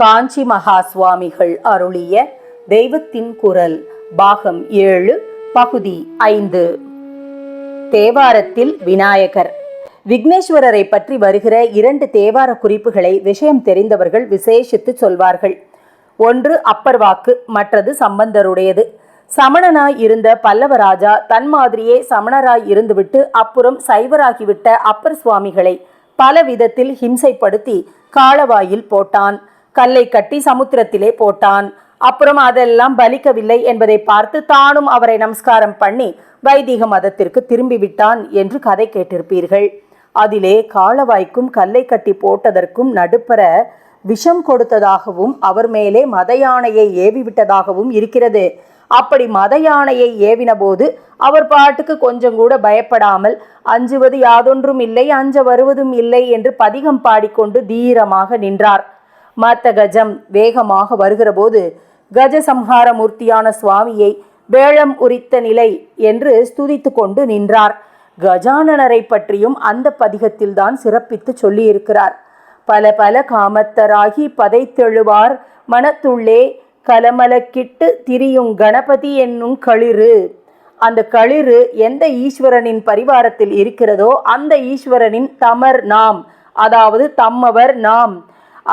காஞ்சி மகா சுவாமிகள் அருளிய தெய்வத்தின் குரல் பாகம் ஏழு பகுதி ஐந்து. தேவாரத்தில் விநாயகர். விக்னேஸ்வரரை பற்றி வருகிற இரண்டு தேவார குறிப்புகளை விஷயம் தெரிந்தவர்கள் விசேஷித்து சொல்வார்கள். ஒன்று அப்பர் வாக்கு மற்றது சம்பந்தருடையது. சமணனாய் இருந்த பல்லவராஜா தன் மாதிரியே சமணராய் இருந்துவிட்டு அப்புறம் சைவராகிவிட்ட அப்பர் சுவாமிகளை பல விதத்தில் ஹிம்சைப்படுத்தி காளவாயில் போட்டான். கல்லை கட்டி சமுத்திரத்திலே போட்டான். அப்புறம் அதெல்லாம் பலிக்கவில்லை என்பதை பார்த்து தானும் அவரை நமஸ்காரம் பண்ணி வைதிக மதத்திற்கு திரும்பிவிட்டான் என்று கதை கேட்டிருப்பீர்கள். அதிலே காலவாய்க்கும் கல்லை கட்டி போட்டதற்கும் நடுப்பர விஷம் கொடுத்ததாகவும் அவர் மேலே மத யானையை ஏவி விட்டதாகவும் இருக்கிறது. அப்படி மத யானையை ஏவின போது அவர் பாட்டுக்கு கொஞ்சம் கூட பயப்படாமல் அஞ்சுவது யாதொன்றும் இல்லை அஞ்ச வருவதும் இல்லை என்று பதிகம் பாடிக்கொண்டு தீரமாக நின்றார். மத்த கஜம் வேகமாக வருகிற போது கஜ சம்ஹார மூர்த்தியான சுவாமியை வேளம் உரித்த நிலை என்று ஸ்துதித்து கொண்டு நின்றார். கஜானனரை பற்றியும் அந்த பதிகத்தில்தான் சிறப்பித்து சொல்லியிருக்கிறார். பல பல காமத்தராகி பதைத்தெழுவார் மனத்துள்ளே கலமலக்கிட்டு திரியும் கணபதி என்னும் களிறு. அந்த களிறு எந்த ஈஸ்வரனின் பரிவாரத்தில் இருக்கிறதோ அந்த ஈஸ்வரனின் தமர் நாம் அதாவது தம்மவர் நாம்.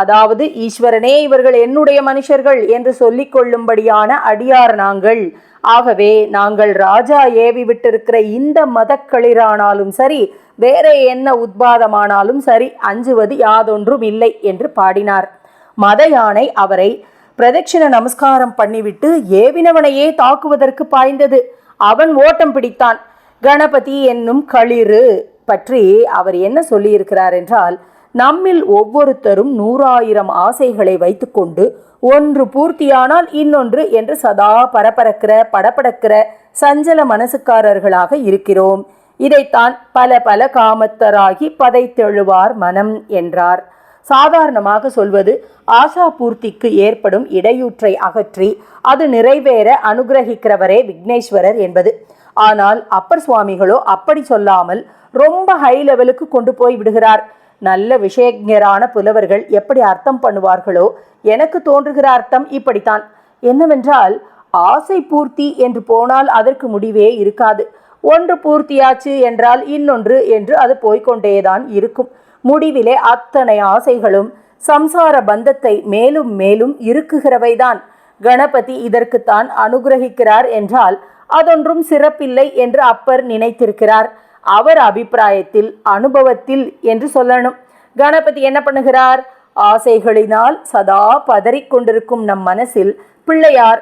அதாவது ஈஸ்வரனே இவர்கள் என்னுடைய மனுஷர்கள் என்று சொல்லிக் கொள்ளும்படியான அடியார் நாங்கள். ஆகவே நாங்கள் ராஜா ஏவி விட்டிருக்கிற இந்த மதக்களிரானாலும் சரி வேற என்ன உத்பாதமானாலும் சரி அஞ்சுவது யாதொன்றும் இல்லை என்று பாடினார். மத யானை அவரை பிரதட்சிண நமஸ்காரம் பண்ணிவிட்டு ஏவினவனையே தாக்குவதற்கு பாய்ந்தது. அவன் ஓட்டம் பிடித்தான். கணபதி என்னும் களிறு பற்றி அவர் என்ன சொல்லியிருக்கிறார் என்றால் நம்மில் ஒவ்வொருத்தரும் நூறாயிரம் ஆசைகளை வைத்துக்கொண்டு ஒன்று பூர்த்தியானால் இன்னொன்று என்று சதா பரபரக்கிற படபடக்கிற சஞ்சல மனசுக்காரர்களாக இருக்கிறோம். இதைத்தான் பல பல காமத்தராகி பதைத்தெழுவார் மனம் என்றார். சாதாரணமாக சொல்வது ஆசா பூர்த்திக்கு ஏற்படும் இடையூற்றை அகற்றி அது நிறைவேற அனுகிரகிக்கிறவரே விக்னேஸ்வரர் என்பது. ஆனால் அப்பர் சுவாமிகளோ அப்படி சொல்லாமல் ரொம்ப ஹை லெவலுக்கு கொண்டு போய் விடுகிறார். நல்ல விஷயஞரான புலவர்கள் எப்படி அர்த்தம் பண்ணுவார்களோ எனக்கு தோன்றுகிற அர்த்தம் இப்படித்தான். என்னவென்றால் ஆசை பூர்த்தி என்று போனால் அதற்கு முடிவே இருக்காது. ஒன்று பூர்த்தியாச்சு என்றால் இன்னொன்று என்று அது போய்கொண்டேதான் இருக்கும். முடிவிலே அத்தனை ஆசைகளும் சம்சார பந்தத்தை மேலும் மேலும் இருக்குகிறவைதான் கணபதி இதற்குத்தான் அனுகிரகிக்கிறார் என்றால் அதொன்றும் சிறப்பில்லை என்று அப்பர் நினைத்திருக்கிறார். அவர் அபிப்பிராயத்தில் அனுபவத்தில் என்று சொல்லணும். கணபதி என்ன பண்ணுகிறார்? ஆசைகளினால் சதா பதறிக்கொண்டிருக்கும் நம் மனசில் பிள்ளையார்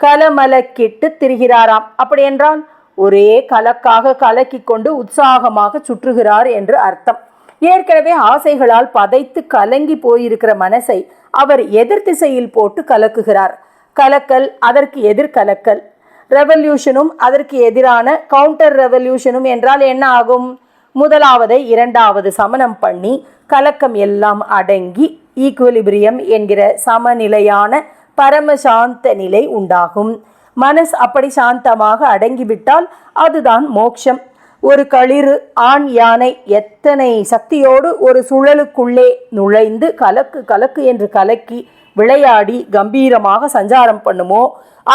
கலமலக்கிட்டு திரிகிறாராம். அப்படி என்றால் ஒரே கலக்காக கலக்கி கொண்டு உற்சாகமாக சுற்றுகிறார் என்று அர்த்தம். ஏற்கனவே ஆசைகளால் பதைத்து கலங்கி போயிருக்கிற மனசை அவர் எதிர் திசையில் போட்டு கலக்குகிறார். கலக்கல் அதற்கு எதிர் கலக்கல். ரெவல்யூஷனும் அதற்கு எதிரான கவுண்டர் ரெவல்யூஷனும் என்றால் என்ன ஆகும்? முதலாவதை இரண்டாவது சமனம் பண்ணி கலக்கம் எல்லாம் அடங்கி ஈக்குவலிபிரியம் என்கிற சமநிலையான பரமசாந்த நிலை உண்டாகும். மனஸ் அப்படி சாந்தமாக அடங்கிவிட்டால் அதுதான் மோட்சம். ஒரு களிறு ஆண் யானை எத்தனை சக்தியோடு ஒரு சுழலுக்குள்ளே நுழைந்து கலக்கு கலக்கு என்று கலக்கி விளையாடி கம்பீரமாக சஞ்சாரம் பண்ணுமோ?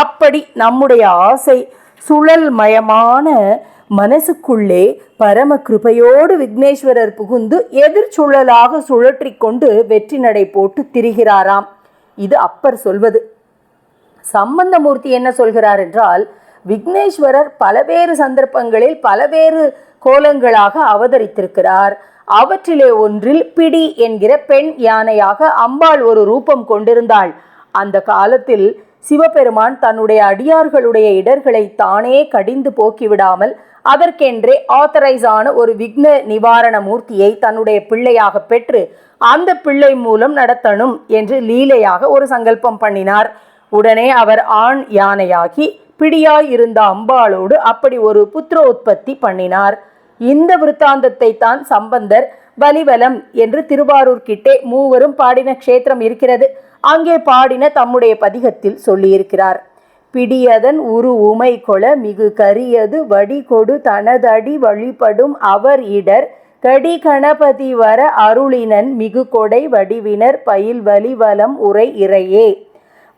அப்படி நம்முடைய ஆசை சுழல் மயமான மனசுக்குள்ளே பரம கிருபையோடு விக்னேஸ்வரர் புகுந்து எதிர்ச்சுழலாக சுழற்றி கொண்டு வெற்றி நடை போட்டு திரிகிறாராம். இது அப்பர் சொல்வது. சம்பந்தமூர்த்தி என்ன சொல்கிறார் என்றால் விக்னேஸ்வரர் பலவேறு சந்தர்ப்பங்களில் பலவேறு கோலங்களாக அவதரித்திருக்கிறார். அவற்றிலே ஒன்றில் பிடி என்கிற பெண் யானையாக அம்பாள் ஒரு ரூபம் கொண்டிருந்தாள். அந்த காலத்தில் சிவபெருமான் தன்னுடைய அடியார்களுடைய இடர்களை தானே கடிந்து போக்கிவிடாமல் அதற்கென்றே ஆத்தரைஸ் ஆன ஒரு விக்ன நிவாரண மூர்த்தியை தன்னுடைய பிள்ளையாக பெற்று அந்த பிள்ளை மூலம் நடத்தணும் என்று லீலையாக ஒரு சங்கல்பம் பண்ணினார். உடனே அவர் ஆண் யானையாகி பிடியாய் இருந்த அம்பாளோடு அப்படி ஒரு புத்திர உற்பத்தி பண்ணினார். இந்த விருத்தாந்தத்தை தான் சம்பந்தர் பலிவலம் என்று திருவாரூர் கிட்டே மூவரும் பாடின க்ஷேத்திரம் இருக்கிறது. அங்கே பாடின தம்முடைய பதிகத்தில் சொல்லியிருக்கிறார். பிடியதன் உரு உமை கொள மிகு கரியது வடி கொடு தனதடி வழிபடும் அவர் இடர் கடி கணபதி வர அருளினன் மிகு கொடை வடிவினர் பயில் வலிவலம் உரை இறையே.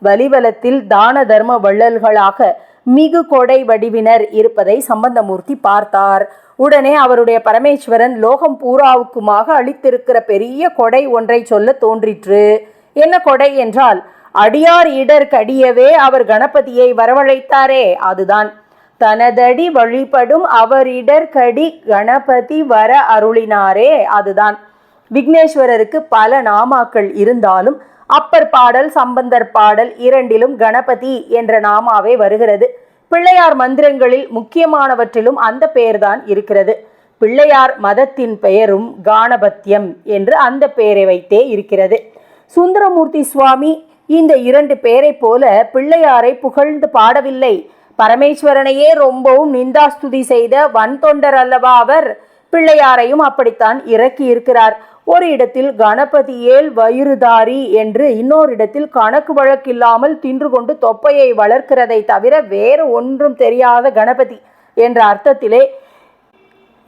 வலிவலத்தில் தான தர்ம வள்ளல்களாக மிகு கொடை வடிவினர் இருப்பதை சம்பந்தமூர்த்தி பார்த்தார். உடனே அவருடைய பரமேஸ்வரன் லோகம் பூராவுக்குமாக அளித்திருக்கிற பெரிய கொடை ஒன்றை சொல்ல தோன்றிற்று. என்ன கொடை என்றால் அடியார் இடர் கடியவே அவர் கணபதியை வரவழைத்தாரே அதுதான். தனதடி வழிபடும் அவரிடர் கடி கணபதி வர அருளினாரே அதுதான். விக்னேஸ்வரருக்கு பல நாமாக்கள் இருந்தாலும் அப்பர் பாடல் சம்பந்தர் பாடல் இரண்டிலும் கணபதி என்ற நாமாவே வருகிறது. பிள்ளையார் மந்திரங்களில் முக்கியமானவற்றிலும் அந்த பெயர்தான் இருக்கிறது. பிள்ளையார் மதத்தின் பெயரும் காணபத்தியம் என்று அந்த பெயரை வைத்தே இருக்கிறது. சுந்தரமூர்த்தி சுவாமி இந்த இரண்டு பெயரை போல பிள்ளையாரை புகழ்ந்து பாடவில்லை. பரமேஸ்வரனையே ரொம்பவும் நிந்தாஸ்துதி செய்த வன் தொண்டர் அல்லவா அவர் பிள்ளையாரையும் அப்படித்தான் இறக்கி இருக்கிறார் ஒரு இடத்தில் கணபதி ஏல் வயிறுதாரி என்று இன்னொரு இடத்தில் கணக்கு வழக்கில்லாமல் தின்று கொண்டு தொப்பையை வளர்க்கிறதை தவிர வேறு ஒன்றும் தெரியாத கணபதி என்ற அர்த்தத்திலே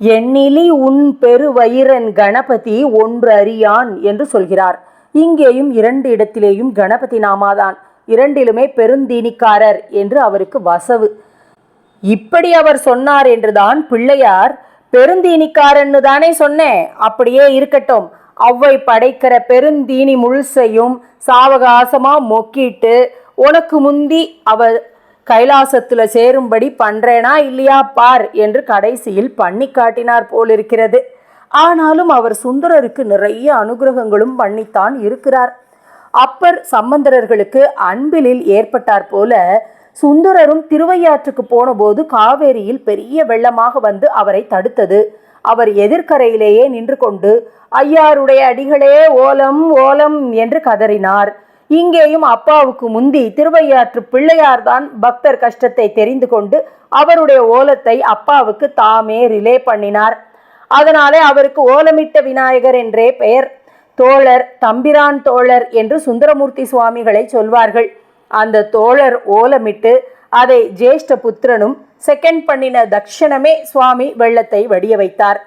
எண்ணிலி உன் பெருவயிரன் கணபதி ஒன்று அறியான் என்று சொல்கிறார். இங்கேயும் இரண்டு இடத்திலேயும் கணபதி நாமாதான். இரண்டிலுமே பெருந்தீனிக்காரர் என்று அவருக்கு வசவு. இப்படி அவர் சொன்னார் என்றுதான் பிள்ளையார் பெருந்தீனிக்காரன்னு தானே சொன்னேன். அப்படியே இருக்கட்டும். அவ்வை படைக்கிற பெருந்தீனி முழுசையும் சாவகாசமா மொக்கிட்டு உனக்கு முந்தி அவ கைலாசத்துல சேரும்படி பண்றேனா இல்லையா பார் என்று கடைசியில் பண்ணி காட்டினார் போலிருக்கிறது. ஆனாலும் அவர் சுந்தரருக்கு நிறைய அனுகிரகங்களும் பண்ணித்தான் இருக்கிறார். அப்பர் சம்பந்தரர்களுக்கு அன்பிலில் ஏற்பட்டார் போல சுந்தரரும் திருவையாற்றுக்கு போனபோது காவேரியில் பெரிய வெள்ளமாக வந்து அவரை தடுத்தது. அவர் எதிர்க்கரையிலேயே நின்று கொண்டு ஐயாருடைய அடிகளே ஓலம் ஓலம் என்று கதறினார். இங்கேயும் அப்பாவுக்கு முந்தி திருவையாற்று பிள்ளையார்தான் பக்தர் கஷ்டத்தை தெரிந்து கொண்டு அவருடைய ஓலத்தை அப்பாவுக்கு தாமே ரிலே பண்ணினார். அதனாலே அவருக்கு ஓலமிட்ட விநாயகர் என்றே பெயர். தோழர் தம்பிரான் தோழர் என்று சுந்தரமூர்த்தி சுவாமிகளை சொல்வார்கள். அந்த தோழர் ஓலமிட்டு அதை ஜேஷ்ட புத்திரனும் செகண்ட் பண்ணின தக்ஷணமே சுவாமி வெள்ளத்தை வடிய வைத்தார்.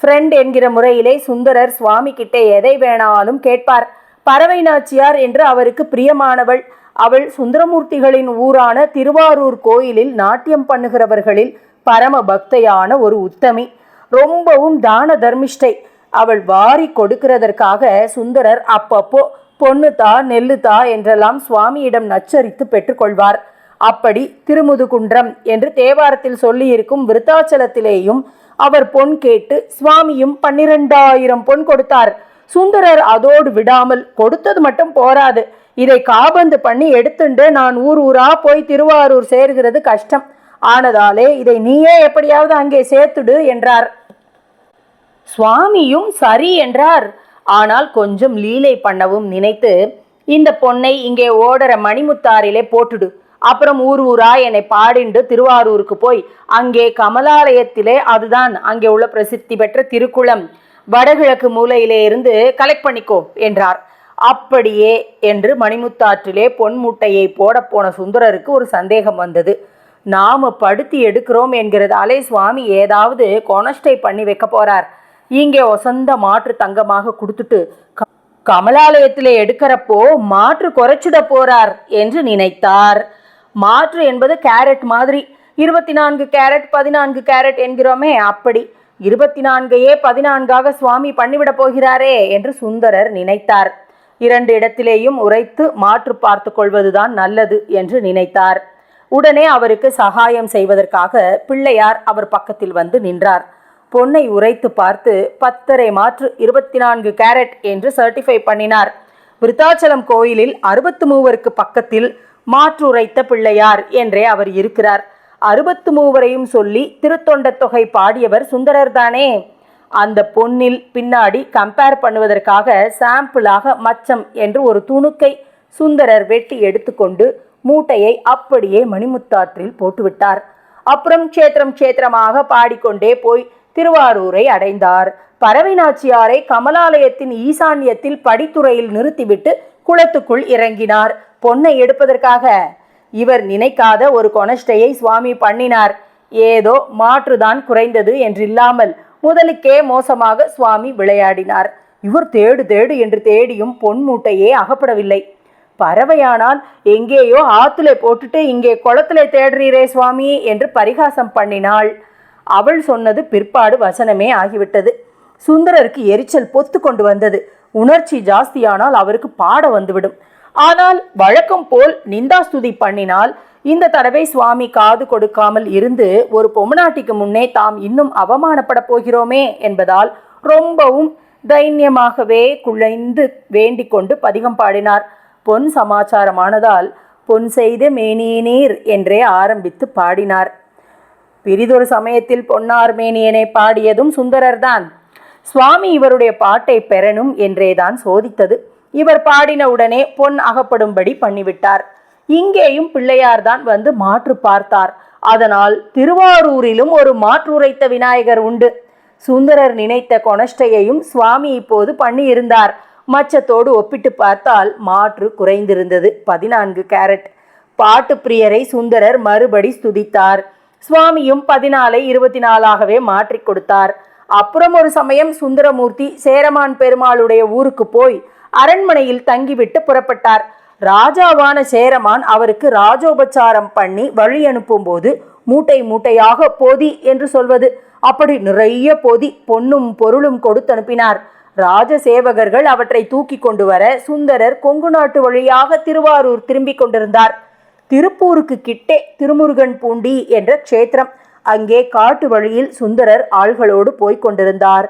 ஃப்ரெண்ட் என்கிற முறையிலே சுந்தரர் சுவாமி கிட்டே எதை வேணாலும் கேட்பார். பறவை நாச்சியார் என்று அவருக்கு பிரியமானவள். அவள் சுந்தரமூர்த்திகளின் ஊரான திருவாரூர் கோயிலில் நாட்டியம் பண்ணுகிறவர்களில் பரம பக்தையான ஒரு உத்தமி. ரொம்பவும் தான தர்மிஷ்டை. அவள் வாரி கொடுக்கிறதற்காக சுந்தரர் அப்பப்போ பொண்ணுதா நெல்லுதா நெல்லு தா என்றெல்லாம் சுவாமியிடம் நச்சரித்து பெற்றுக்கொள்வார். அப்படி திருமுதுகுன்றம் என்று தேவாரத்தில் சொல்லியிருக்கும் விருத்தாச்சலத்திலேயும் அவர் பொன் கேட்டு சுவாமியும் பன்னிரெண்டாயிரம் பொன் கொடுத்தார். சுந்தரர் அதோடு விடாமல் கொடுத்தது மட்டும் போராது. இதை காபந்து பண்ணி எடுத்துண்டு நான் ஊர் ஊரா போய் திருவாரூர் சேர்கிறது கஷ்டம். ஆனதாலே இதை நீயே எப்படியாவது அங்கே சேர்த்துடு என்றார். சுவாமியும் சரி என்றார். ஆனால் கொஞ்சம் லீலை பண்ணவும் நினைத்து இந்த பொன்னை இங்கே ஓடுற மணிமுத்தாரிலே போட்டுடு. அப்புறம் ஊர் ஊரா என்னை பாடிண்டு திருவாரூருக்கு போய். அங்கே கமலாலயத்திலே அதுதான். அங்கே உள்ள பிரசித்தி பெற்ற திருக்குளம். வடகிழக்கு மூலையிலே இருந்து கலெக்ட் பண்ணிக்கோ என்றார். அப்படியே என்று மணிமுத்தாற்றிலே பொன் மூட்டையை போட போன சுந்தரருக்கு ஒரு சந்தேகம் வந்தது. நாம படுத்தி எடுக்கிறோம் என்கிறதாலே சுவாமி ஏதாவது கொனஸ்டை பண்ணி வைக்க போறார். இங்கே ஒசந்த மாற்று தங்கமாக கொடுத்துட்டு க- கமலாலயத்திலே எடுக்கிறப்போ மாற்று குறைச்சிட போறார் என்று நினைத்தார். மாற்று என்பது கேரட் மாதிரி. இருபத்தி நான்கு கேரட் பதினான்கு கேரட் என்கிறோமே அப்படி இருபத்தி நான்கையே பதினான்காக சுவாமி பண்ணிவிட போகிறாரே என்று சுந்தரர் நினைத்தார். இரண்டு இடத்திலேயும் உரைத்து மாற்று பார்த்து கொள்வதுதான் நல்லது என்று நினைத்தார். உடனே அவருக்கு சகாயம் செய்வதற்காக பிள்ளையார் அவர் பக்கத்தில் வந்து நின்றார். பொன்னை உரைத்து பார்த்து பத்தரை மாற்று இருபத்தி நான்கு கேரட் என்று சர்டிஃபை பண்ணினார். விருத்தாச்சலம் கோயிலில் அறுபத்து மூவருக்கு பக்கத்தில் மாற்று உரைத்த பிள்ளையார் என்றே அவர் இருக்கிறார். அறுபத்து மூவரையும் சொல்லி திருத்தொண்ட தொகை பாடியவர் சுந்தரர் தானே? அந்த பொன்னில் பின்னாடி கம்பேர் பண்ணுவதற்காக சாம்பிளாக மச்சம் என்று ஒரு துணுக்கை சுந்தரர் வெட்டி எடுத்துக்கொண்டு மூட்டையை அப்படியே மணிமுத்தாற்றில் போட்டுவிட்டார். அப்புறம் க்ஷேத்திரம் க்ஷேத்திரமாக பாடிக்கொண்டே போய் திருவாரூரை அடைந்தார். பறவை நாச்சியாரை கமலாலயத்தின் ஈசான்யத்தில் படித்துறையில் நிறுத்திவிட்டு குளத்துக்குள் இறங்கினார். பொன்னை எடுப்பதற்காக. இவர் நினைக்காத ஒரு கொனஷ்டையை சுவாமி பண்ணினார். ஏதோ மாற்றுதான் குறைந்தது என்றில்லாமல் முதலுக்கே மோசமாக சுவாமி விளையாடினார். இவர் தேடு தேடு என்று தேடியும் பொன் மூட்டையே அகப்படவில்லை. பறவையானால் எங்கேயோ ஆத்துல போட்டுட்டு இங்கே குளத்துல தேடுறீரே சுவாமி என்று பரிகாசம் பண்ணினாள். அவள் சொன்னது பிற்பாடு வசனமே ஆகிவிட்டது. சுந்தரருக்கு எரிச்சல் பொத்து கொண்டு வந்தது. உணர்ச்சி ஜாஸ்தியானால் அவருக்கு பாட வந்துவிடும். ஆனால் வழக்கம் போல் நிந்தாஸ்துதி பண்ணினால் இந்த தடவை சுவாமி காது கொடுக்காமல் இருந்து ஒரு பொம்மநாட்டிக்கு முன்னே தாம் இன்னும் அவமானப்பட போகிறோமே என்பதால் ரொம்பவும் தைரியமாகவே குழைந்து வேண்டிக் கொண்டு பதிகம் பாடினார். பொன் சமாச்சாரமானதால் பொன் செய்த மேனியனீர் என்றே ஆரம்பித்து பாடினார். பிரிதொரு சமயத்தில் பொன்னார்மேனியனை பாடியதும் சுந்தரர்தான். சுவாமி இவருடைய பாட்டை பெறணும் என்றேதான் சோதித்தது. இவர் பாடின உடனே பொன் அகப்படும்படி பண்ணிவிட்டார். இங்கேயும் பிள்ளையார்தான் வந்து மாற்று பார்த்தார். அதனால் திருவாரூரிலும் ஒரு மாற்றுரைத்த விநாயகர் உண்டு. சுந்தரர் நினைத்த கொனஷ்டையையும் சுவாமி இப்போது பண்ணியிருந்தார். மச்சத்தோடு ஒப்பிட்டு பார்த்தால் மாற்று குறைந்திருந்தது. பதினான்கு கேரட். பாட்டு பிரியரை சுந்தரர் மறுபடி ஸ்துதித்தார். சுவாமியும் பதினாலை இருபத்தி நாலாகவே மாற்றி கொடுத்தார். அப்புறம் ஒரு சமயம் சுந்தரமூர்த்தி சேரமான் பெருமாளுடைய ஊருக்கு போய் அரண்மனையில் தங்கிவிட்டு புறப்பட்டார். ராஜாவான சேரமான் அவருக்கு ராஜோபச்சாரம் பண்ணி வழி அனுப்பும்போது மூட்டை மூட்டையாக பொதி என்று சொல்வது. அப்படி நிறைய பொதி பொன்னும் பொருளும் கொடுத்து அனுப்பினார். ராஜசேவகர்கள் அவற்றை தூக்கி கொண்டு வர சுந்தரர் கொங்கு நாட்டு வழியாக திருவாரூர் திரும்பிக் கொண்டிருந்தார். திருப்பூருக்கு கிட்டே திருமுருகன் பூண்டி என்ற க்ஷேத்திரம். அங்கே காட்டு வழியில் சுந்தரர் ஆள்களோடு போய்க் கொண்டிருந்தார்.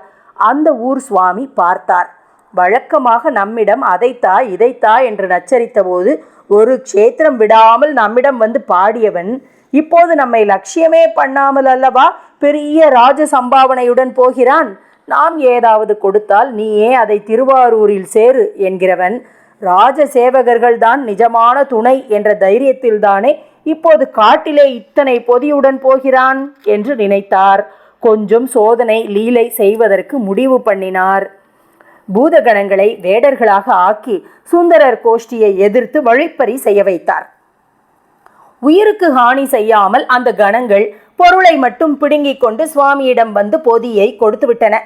அந்த ஊர் சுவாமி பார்த்தார். வழக்கமாக நம்மிடம் அதைத்தா இதைத்தா என்று நச்சரித்த போது ஒரு க்ஷேத்திரம் விடாமல் நம்மிடம் வந்து பாடியவன் இப்போது நம்மை லட்சியமே பண்ணாமல் அல்லவா? பெரிய ராஜ சம்பாவனையுடன் போகிறான். நாம் ஏதாவது கொடுத்தால் நீயே அதை திருவாரூரில் சேரு? என்கிறவன் ராஜ சேவகர்கள் தான் நிஜமான துணை என்ற தைரியத்தில்தானே இப்போது காட்டிலே இத்தனை பொதியுடன் போகிறான் என்று நினைத்தார். கொஞ்சம் சோதனை லீலை செய்வதற்கு முடிவு பண்ணினார். பூதகணங்களை வேடர்களாக ஆக்கி சுந்தரர் கோஷ்டியை எதிர்த்து வழிப்பறி செய்ய வைத்தார். உயிருக்கு ஹானி செய்யாமல் அந்த கணங்கள் பொருளை மட்டும் பிடுங்கிக் கொண்டு சுவாமியிடம் வந்து பொதியை கொடுத்துவிட்டன.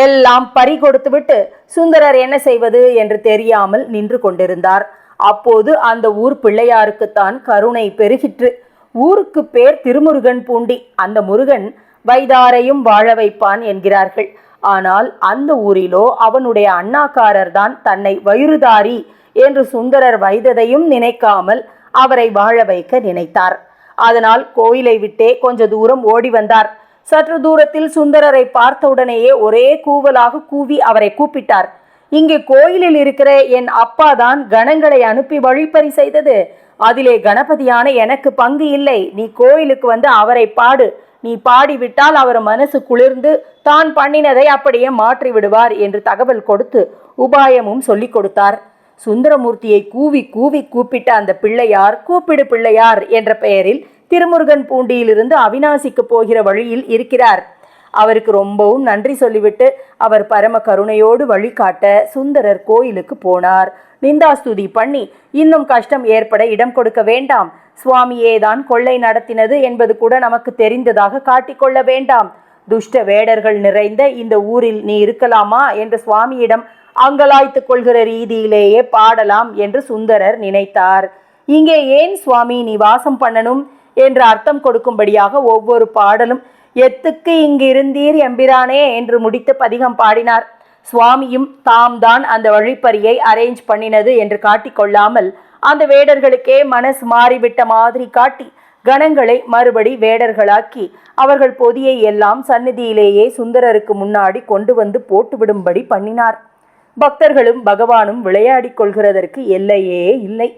எல்லாம் பறி கொடுத்துவிட்டு சுந்தரர் என்ன செய்வது என்று தெரியாமல் நின்று கொண்டிருந்தார். அப்போது அந்த ஊர் பிள்ளையாருக்குத்தான் கருணை பெருகிற்று. ஊருக்கு பேர் திருமுருகன் பூண்டி. அந்த முருகன் வைதாரையும் வாழ வைப்பான் என்கிறார்கள். ஆனால் அந்த ஊரிலோ அவனுடைய அண்ணாக்காரர் தான் தன்னை வயிறுதாரி என்று சுந்தரர் வைத்ததையும் நினைக்காமல் அவரை வாழ வைக்க நினைத்தார். அதனால் கோயிலை விட்டே கொஞ்ச தூரம் ஓடி வந்தார். சற்று தூரத்தில் சுந்தரரை பார்த்தவுடனேயே ஒரே கூவலாக கூவி அவரை கூப்பிட்டார். இங்கே கோயிலில் இருக்கிற என் அப்பா தான் கணங்களை அனுப்பி வழிப்பறி செய்தது. அதிலே கணபதியான எனக்கு பங்கு இல்லை. நீ கோயிலுக்கு வந்து அவரை பாடு. நீ பாடிவிட்டால் அவர் மனசு குளிர்ந்து தான் பண்ணினதை அப்படியே மாற்றி விடுவார் என்று தகவல் கொடுத்து உபாயமும் சொல்லிக் கொடுத்தார். சுந்தரமூர்த்தியை கூவி கூவி கூப்பிட்ட அந்த பிள்ளையார் கூப்பிடு பிள்ளையார் என்ற பெயரில் திருமுருகன் பூண்டியிலிருந்து அவினாசிக்கு போகிற வழியில் இருக்கிறார். அவருக்கு ரொம்பவும் நன்றி சொல்லிவிட்டு அவர் பரம கருணையோடு வழிகாட்ட சுந்தரர் கோயிலுக்கு போனார். நிந்தாஸ்துதி பண்ணி இன்னும் கஷ்டம் ஏற்பட இடம் கொடுக்க வேண்டாம். சுவாமியே தான் கொள்ளை நடத்தினது என்பது கூட நமக்கு தெரிந்ததாக காட்டிக்கொள்ள வேண்டாம். துஷ்ட வேடர்கள் நிறைந்த இந்த ஊரில் நீ இருக்கலாமா என்று சுவாமியிடம் அங்கலாய்த்து கொள்கிற ரீதியிலேயே பாடலாம் என்று சுந்தரர் நினைத்தார். இங்கே ஏன் சுவாமி நீ வாசம் பண்ணணும்? என்று அர்த்தம் கொடுக்கும்படியாக ஒவ்வொரு பாடலும் எத்துக்கு இங்கு இருந்தீர் எம்பிரானே என்று முடித்து பதிகம் பாடினார். சுவாமியும் தாம் தான் அந்த வழிப்பறியை அரேஞ்ச் பண்ணினது என்று காட்டிக்கொள்ளாமல் அந்த வேடர்களுக்கே மனசு மாறிவிட்ட மாதிரி காட்டி கணங்களை மறுபடி வேடர்களாக்கி அவர்கள் பொதியை எல்லாம் சந்நிதியிலேயே சுந்தரருக்கு முன்னாடி கொண்டு வந்து போட்டுவிடும்படி பண்ணினார். பக்தர்களும் பகவானும் விளையாடிக் கொள்கிறதற்கு எல்லையே இல்லை.